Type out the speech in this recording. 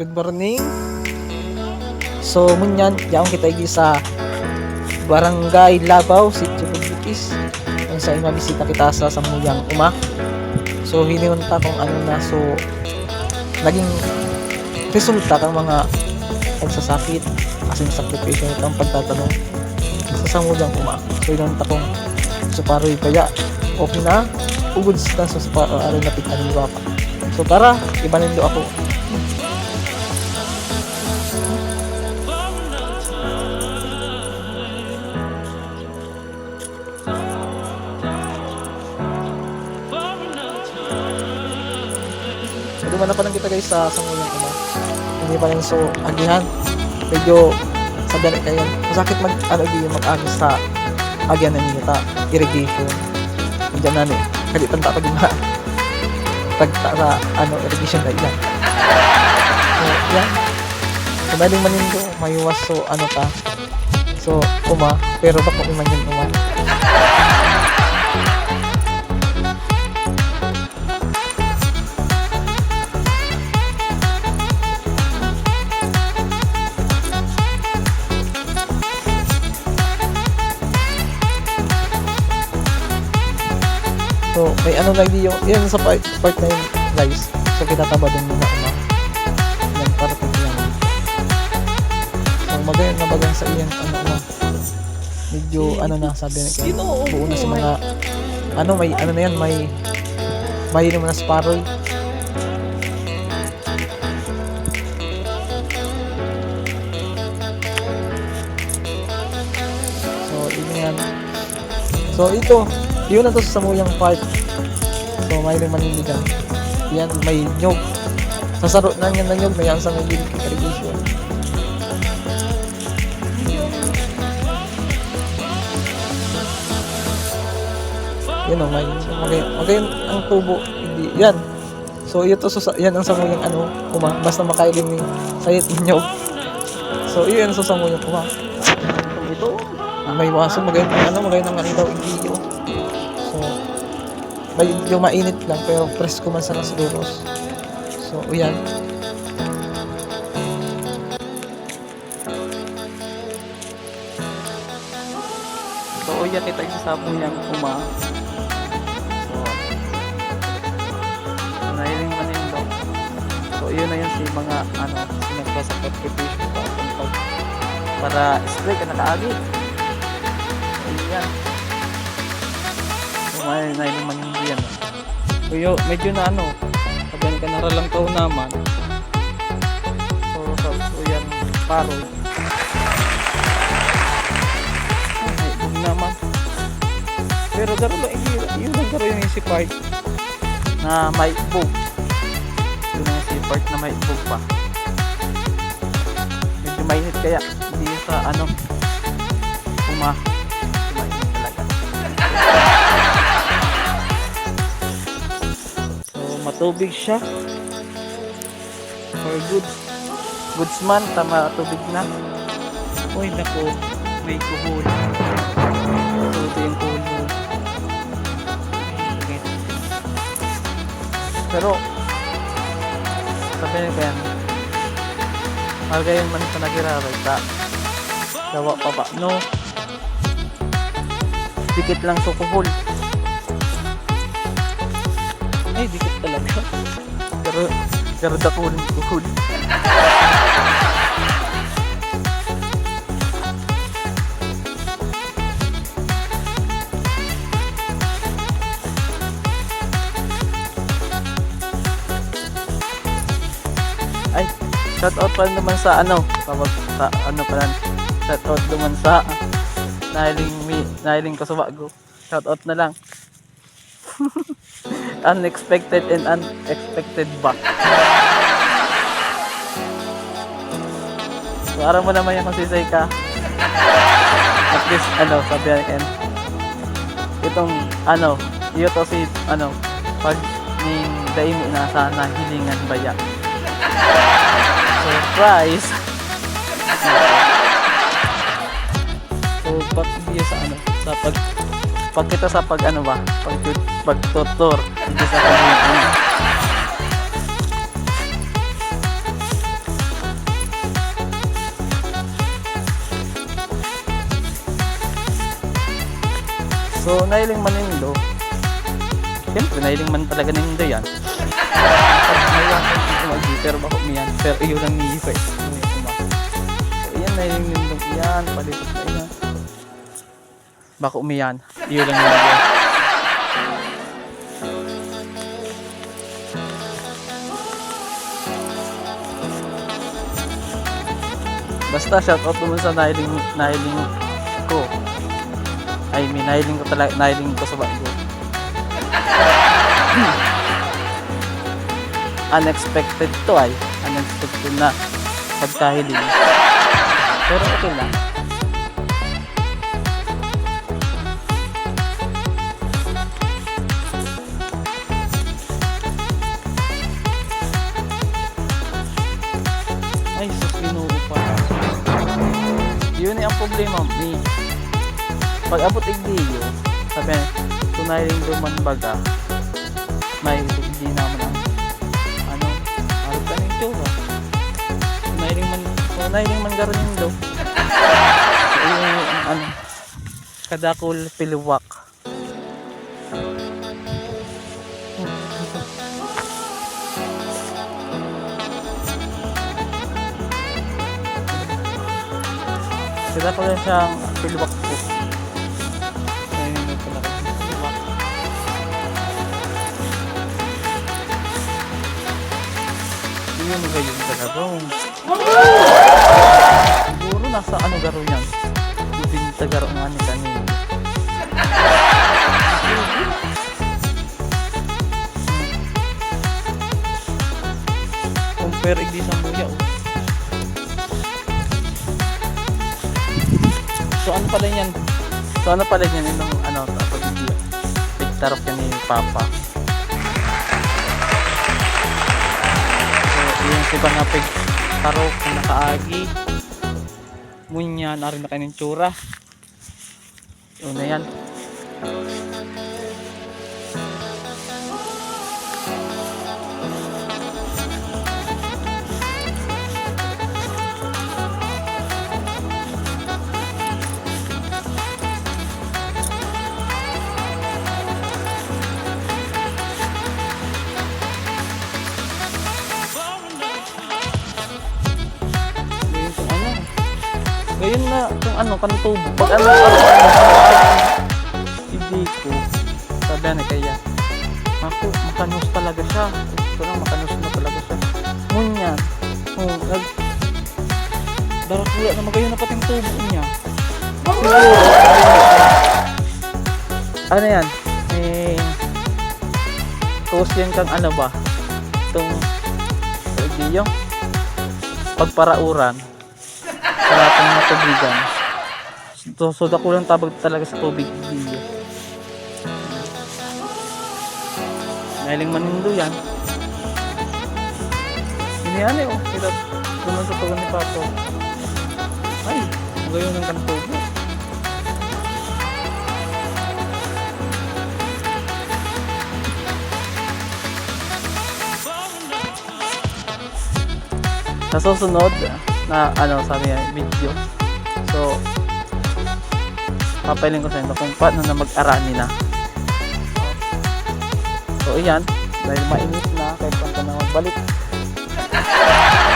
Good morning. So, munyan, yaong kita igi sa Barangay Labaw, Sitio Bukitis. Kung sa mabisita kita sa Samuyang Uma. So, hinunta kung ano na. So, naging resulta ng mga pagsasakit kasi sakripisyo ito ang pagtatanong sa Samuyang Uma. So, hinunta kong suparoy kaya okay na ugod sa sa suparoy na pitan ni Papa. So, tara, ibanindo ako. So, dumana pa lang kita guys sa Samuyang Uma. Hindi pa rin so agihan. Medyo sabihan kayo. Masakit mag ano di mag-agis sa agyan na nita irrigation. Diyan na ni. Kalitan ta pag tagta sa ano irrigation na yan. So, yan. Kumaling manindo, mayuwas so ano ta. So, uma, pero baka uman yun uma. May ano lagi yung, yan sa part, part na yun, guys. So, kitataba din muna uma. Yan, para yan. So, magayon na bagang sa iyan, ano uma. Medyo, ano na, sabi na kayo, buo na sa mga, ano, may, ano na yan, may, may naman na sparrow. So, yun yan. So, ito, yun na to sa samuyang part. So, may maniligan. Yan, may nyog. Sasaro na yan na nyog, may ang sa may irrigation. Yan o, may, magay, magayon ang tubo. Hindi, yan. So, ito, so, yan ang samuyang ano, kuma. Basta makailim ni sayit nyog. So, yun sa samuyang kuma. Ito, may waso, magayon ang ano, magayon ang ano daw, iyo. So, medyo mainit lang pero presko man sa duros. So, yan. So, yan kita yung sabong niyang uma. So, nahiling manindo. So, yun na yun si mga, ano, contribution pa pag para spray ka nakaagi. So, yan. May nahiling manindo yan. So, yo, medyo na ano, sabihan ka na lang tao naman. So, so, so yan, paro. Ay, huwag naman. Pero daro lang, yun, yun lang daro yung si part na may bug. Yun yung si part na may bug pa. Medyo mainit kaya, hindi sa ano, kuma. Matubig siya. For good. Goods man, tama tubig na. Uy, naku. May kuhol. Ito yung kuhol. Pero, sabi yan? Mahal kayo man sa nagiraray ta. Dawa pa ba? No. Dikit lang sa kuhol. Ay, dikit talaga. Pero, pero dakulin kuhul. Ay, shout out pa naman sa ano, kapag sa ano pa lang, shout out naman sa nahiling mi, nahiling ko sa bago. Shout out na lang. unexpected and unexpected ba? So, aram mo naman yung masisay ka. At least, ano, sabi yan, itong, ano, iyo to si, ano, pag ning daim na sana hilingan baya. Surprise! so, hindi sa ano, sa pag pag kita sa pag ano ba? Pag pagtutor. Dito sa pag So, nailing man nindo. Siyempre, nailing man talaga nindo yan. Pero bako miyan. Pero iyo lang ni Ife. So, yan, nailing nindo yan. Palipot na yan. Bako umiyan. Iyo lang nindo. Basta shoutout naman sa nailing, nailing ko. I mean, nailing ko talaga, nailing ko sa bago. Unexpected to ay. Unexpected na pagkahiling. Pero okay lang. Problema, mi. Pag abot igdiyo, sabi, tunay rin duman baga, may hindi naman ang, ano, harap ka ng tsura. Tunay rin man, tunay rin man garon yung do. Yung, ano, kadakol piliwak. Sila pala siyang piliwak po. Ayun yung pala kasi piliwak. Yun ba yung tagarong? Siguro nasa ano garo yan? Yung tagarong ano kanina. Compare igdi sa muya oh. Pala yan? So ano pala yan? Yung ano, tapos hindi. Pigtarap ka ni Papa. So yung si nga pigtarok na nakaagi. Munya na rin na kayo ng tsura. Yun na yan. Kung ano, kantubo. Pag ano, ano, hindi ko. Sabi na kaya. Ako, makanos talaga siya. Ito lang, makanos na talaga siya. Ngunya. Oh, nag... Darakula na magayon na pating tubo niya. Ano yan? Eh... Yan kang ano ba? Itong... Hindi yung pagparauran sa ating matubigan. So, so dakulang tabag talaga sa tubig dito. Nailing manindo yan. Inihan eh, oh. Ito, duman sa tugon ni Papo. Ay, magayon ng kantubo. Sa susunod na ano sabi niya video. So papailin ko sa inyo kung paano na mag-arani na. So iyan, dahil mainit na kahit pa na magbalik.